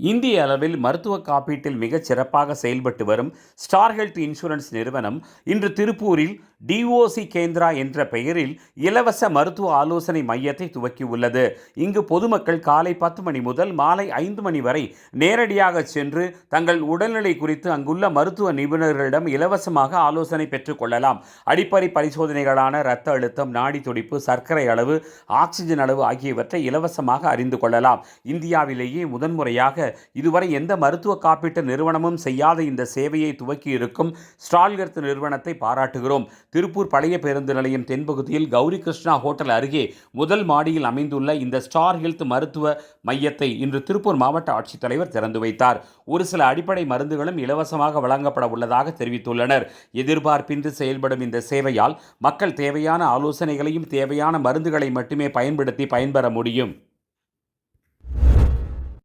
இந்திய அளவில் மருத்துவ காப்பீட்டில் மிகச் சிறப்பாக செயல்பட்டு வரும் ஸ்டார் ஹெல்த் இன்சூரன்ஸ் நிறுவனம் இன்று திருப்பூரில் டிஓசி கேந்திரா என்ற பெயரில் இலவச மருத்துவ ஆலோசனை மையத்தை துவக்கியுள்ளது. இங்கு பொதுமக்கள் காலை பத்து மணி முதல் மாலை ஐந்து மணி வரை நேரடியாக சென்று தங்கள் உடல்நிலை குறித்து அங்குள்ள மருத்துவ நிபுணர்களிடம் இலவசமாக ஆலோசனை பெற்றுக்கொள்ளலாம் அடிப்படை பரிசோதனைகளான இரத்த அழுத்தம் நாடி துடிப்பு சர்க்கரை அளவு ஆக்சிஜன் அளவு ஆகியவற்றை இலவசமாக அறிந்து கொள்ளலாம். இந்தியாவிலேயே முதன்முறையாக இதுவரை எந்த மருத்துவ காப்பீட்டு நிறுவனமும் செய்யாத இந்த சேவையை துவக்கி இருக்கும் ஸ்டால்கர்த் நிறுவனத்தை பாராட்டுகிறோம். திருப்பூர் பழைய பேருந்து நிலையம் தென்பகுதியில் கௌரி கிருஷ்ணா ஹோட்டல் அருகே முதல் மாடியில் அமைந்துள்ள இந்த ஸ்டார் ஹெல்த் மருத்துவ மையத்தை இன்று திருப்பூர் மாவட்ட ஆட்சித்தலைவர் திறந்து வைத்தார். ஒரு சில அடிப்படை மருந்துகளும் இலவசமாக வழங்கப்பட உள்ளதாக தெரிவித்துள்ளனர். எதிர்பார்ப்பின்றி செயல்படும் இந்த சேவையால் மக்கள் தேவையான ஆலோசனைகளையும் தேவையான மருந்துகளை மட்டுமே பயன்படுத்தி பயன்பெற முடியும்.